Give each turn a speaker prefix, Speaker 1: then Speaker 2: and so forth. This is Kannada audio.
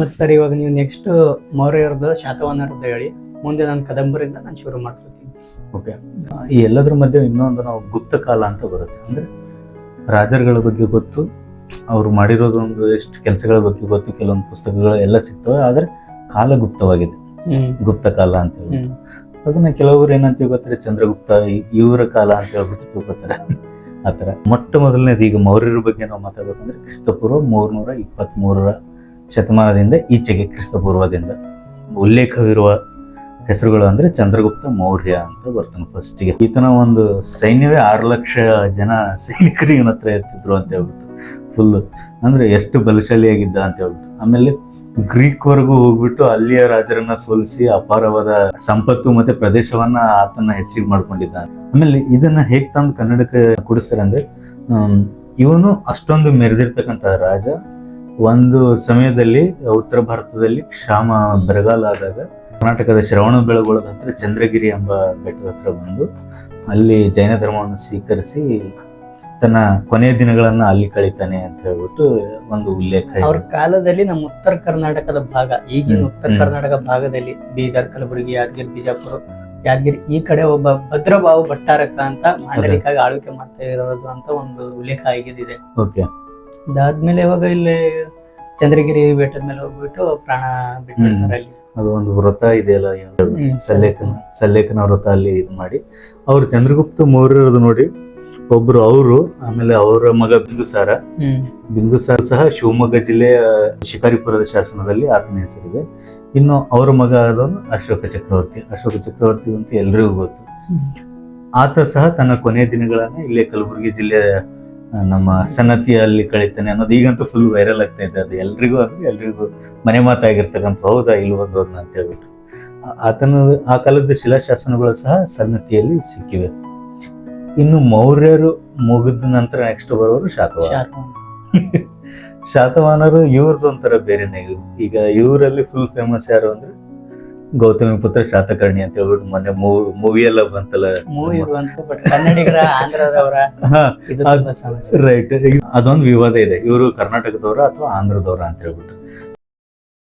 Speaker 1: ಮತ್ ಸರ್ ಇವಾಗ ನೀವು ನೆಕ್ಸ್ಟ್ ಮೌರ್ಯರದ್ದು ಶಾತವಾಹನರದ್ದು ಹೇಳಿ. ಮುಂದೆ ನಾನು ಕದಂಬರಿಂದ ನಾನು ಶುರು ಮಾಡ್ಕೊತೀನಿ.
Speaker 2: ಓಕೆ ಈ ಎಲ್ಲದ್ರ ಮಧ್ಯೆ ಇನ್ನೊಂದು ನಾವು ಗುಪ್ತ ಕಾಲ ಅಂತ ಬರುತ್ತೆ. ಅಂದ್ರೆ ರಾಜರುಗಳ ಬಗ್ಗೆ ಗೊತ್ತು ಅವ್ರು ಮಾಡಿರೋದೊಂದು ಎಷ್ಟು ಕೆಲಸಗಳ ಬಗ್ಗೆ ಗೊತ್ತು ಕೆಲವೊಂದು ಪುಸ್ತಕಗಳು ಎಲ್ಲ ಸಿಗ್ತವೆ ಆದ್ರೆ ಕಾಲ ಗುಪ್ತವಾಗಿದೆ. ಗುಪ್ತ ಕಾಲ ಅಂತ ಹೇಳಿ ಅದನ್ನ ಕೆಲವರು ಏನಂತ ತಿಳ್ಕೊತಾರೆ ಚಂದ್ರಗುಪ್ತ ಇವರ ಕಾಲ ಅಂತ ಹೇಳ್ಬಿಟ್ಟು ತಿಳ್ಕೊತಾರೆ. ಆತರ ಮೊಟ್ಟ ಮೊದಲನೇದು ಈಗ ಮೌರ್ಯರ ಬಗ್ಗೆ ನಾವು ಮಾತಾಡ್ಬೇಕಂದ್ರೆ ಕ್ರಿಸ್ತಪೂರ್ವ ಮೂರ್ನೂರ ಇಪ್ಪತ್ತ್ ಮೂರರ ಶತಮಾನದಿಂದ ಈಚೆಗೆ ಕ್ರಿಸ್ತಪೂರ್ವದಿಂದ ಉಲ್ಲೇಖವಿರುವ ಹೆಸರುಗಳು ಅಂದ್ರೆ ಚಂದ್ರಗುಪ್ತ ಮೌರ್ಯ ಅಂತ ಬರ್ತಾನೆ ಫಸ್ಟಿಗೆ ಈತನ ಒಂದು ಸೈನ್ಯವೇ ಆರು ಲಕ್ಷ ಜನ ಸೈನಿಕರು ಇವನ ಹತ್ರ ಇರ್ತಿದ್ರು ಅಂತ ಹೇಳ್ಬಿಟ್ಟು. ಫುಲ್ ಅಂದ್ರೆ ಎಷ್ಟು ಬಲಶಾಲಿಯಾಗಿದ್ದ ಅಂತ ಹೇಳ್ಬಿಟ್ಟು. ಆಮೇಲೆ ಗ್ರೀಕ್ವರೆಗೂ ಹೋಗ್ಬಿಟ್ಟು ಅಲ್ಲಿಯ ರಾಜರನ್ನ ಸೋಲಿಸಿ ಅಪಾರವಾದ ಸಂಪತ್ತು ಮತ್ತೆ ಪ್ರದೇಶವನ್ನ ಆತನ ಹೆಸರಿಗೆ ಮಾಡ್ಕೊಂಡಿದ್ದ ಆಮೇಲೆ ಇದನ್ನ ಹೇಗ್ ತಂದು ಕನ್ನಡಕ್ಕೆ ಕೊಡಿಸ್ತಾರೆ ಅಂದ್ರೆ ಇವನು ಅಷ್ಟೊಂದು ಮೆರೆದಿರ್ತಕ್ಕಂಥ ರಾಜ ಒಂದು ಸಮಯದಲ್ಲಿ ಉತ್ತರ ಭಾರತದಲ್ಲಿ ಕ್ಷಾಮ ಬರಗಾಲ ಆದಾಗ ಕರ್ನಾಟಕದ ಶ್ರವಣ ಬೆಳಗೊಳದ ಹತ್ರ ಚಂದ್ರಗಿರಿ ಎಂಬ ಬೆಟ್ಟದ ಹತ್ರ ಬಂದು ಅಲ್ಲಿ ಜೈನ ಧರ್ಮವನ್ನು ಸ್ವೀಕರಿಸಿ ತನ್ನ ಕೊನೆಯ ದಿನಗಳನ್ನ ಅಲ್ಲಿ ಕಳಿತಾನೆ ಅಂತ ಹೇಳ್ಬಿಟ್ಟು ಒಂದು ಉಲ್ಲೇಖ.
Speaker 1: ಅವ್ರ ಕಾಲದಲ್ಲಿ ನಮ್ಮ ಉತ್ತರ ಕರ್ನಾಟಕದ ಭಾಗ ಈಗಿನ ಉತ್ತರ ಕರ್ನಾಟಕ ಭಾಗದಲ್ಲಿ ಬೀದರ್ ಕಲಬುರಗಿ ಯಾದಗಿರಿ ಬಿಜಾಪುರ ಯಾದಗಿರಿ ಈ ಕಡೆ ಒಬ್ಬ ಭದ್ರಬಾವು ಭಟ್ಟಾರಕ ಅಂತ ಮಾಂಡಲಿಕಾಗಿ ಆಳ್ವಿಕೆ ಮಾಡ್ತಾ ಇರೋದು ಅಂತ ಒಂದು ಉಲ್ಲೇಖ ಆಗಿದೆ
Speaker 2: ಓಕೆ
Speaker 1: ಅದಾದ್ಮೇಲೆ ಇವಾಗ ಇಲ್ಲಿ ಚಂದ್ರಗಿರಿ ಬೆಟ್ಟದ ಮೇಲೆ ಹೋಗ್ಬಿಟ್ಟು ಪ್ರಾಣ ಬಿಟ್ಟಿರ್ತಾರೆ ಅಲ್ಲಿ.
Speaker 2: ಅದು ಒಂದು ವ್ರತ ಇದೆಯಲ್ಲ. ಸಲ್ಲೇಖನ ಸಲ್ಲೇಖನ ವ್ರತ ಅಲ್ಲಿ ಇದು ಮಾಡಿ. ಅವ್ರು ಚಂದ್ರಗುಪ್ತ ಮೌರ್ಯರದು ನೋಡಿ ಒಬ್ರು ಅವರು ಆಮೇಲೆ ಅವರ ಮಗ ಬಿಂದುಸಾರ. ಬಿಂದುಸಾರ ಸಹ ಶಿವಮೊಗ್ಗ ಜಿಲ್ಲೆಯ ಶಿಕಾರಿಪುರದ ಶಾಸನದಲ್ಲಿ ಆತನ ಹೆಸರಿದೆ. ಇನ್ನು ಅವರ ಮಗ ಆದವನು ಅಶೋಕ ಚಕ್ರವರ್ತಿ. ಅಶೋಕ ಚಕ್ರವರ್ತಿ ಅಂತ ಎಲ್ರಿಗೂ ಗೊತ್ತು. ಆತ ಸಹ ತನ್ನ ಕೊನೆಯ ದಿನಗಳನ್ನ ಇಲ್ಲೇ ಕಲಬುರಗಿ ಜಿಲ್ಲೆಯ ನಮ್ಮ ಸನ್ನತಿಯಲ್ಲಿ ಕಳಿತಾನೆ ಅನ್ನೋದು ಈಗಂತೂ ಫುಲ್ ವೈರಲ್ ಆಗ್ತಾ ಇದೆ. ಅದು ಎಲ್ರಿಗೂ ಅಂದ್ರೆ ಎಲ್ರಿಗೂ ಮನೆ ಮಾತಾಗಿರ್ತಕ್ಕಂಥ ಹೌದಾ ಇಲ್ವೊಂದೋರ್ನ ಅಂತ ಹೇಳ್ಬಿಟ್ಟು. ಆತನ ಆ ಕಾಲದ ಶಿಲಾಶಾಸನಗಳು ಸಹ ಸನ್ನತಿಯಲ್ಲಿ ಸಿಕ್ಕಿವೆ. ಇನ್ನು ಮೌರ್ಯರು ಮುಗಿದ ನಂತರ ನೆಕ್ಸ್ಟ್ ಬರೋರು ಶಾತವಾಹನ. ಶಾತವಾಹನರು ಇವ್ರದ್ದು ಒಂಥರ ಬೇರೆನೇ. ಈಗ ಇವರಲ್ಲಿ ಫುಲ್ ಫೇಮಸ್ ಯಾರು ಅಂದ್ರೆ ಗೌತಮಿ ಪುತ್ರ ಶಾತಕರ್ಣಿ ಅಂತ ಹೇಳ್ಬಿಟ್ಟು ಮೊನ್ನೆ ಮೂವಿ ಎಲ್ಲ ಬಂತಲ್ಲ.
Speaker 1: ಮೂವಿ ಬಂತು ಬಟ್ ಕನ್ನಡಿಗರ ಆಂಧ್ರದವರ
Speaker 2: ರೈಟ್ ಅದೊಂದು ವಿವಾದ ಇದೆ. ಇವರು ಕರ್ನಾಟಕದವರ ಅಥವಾ ಆಂಧ್ರದವರ ಅಂತ ಹೇಳ್ಬಿಟ್ಟು.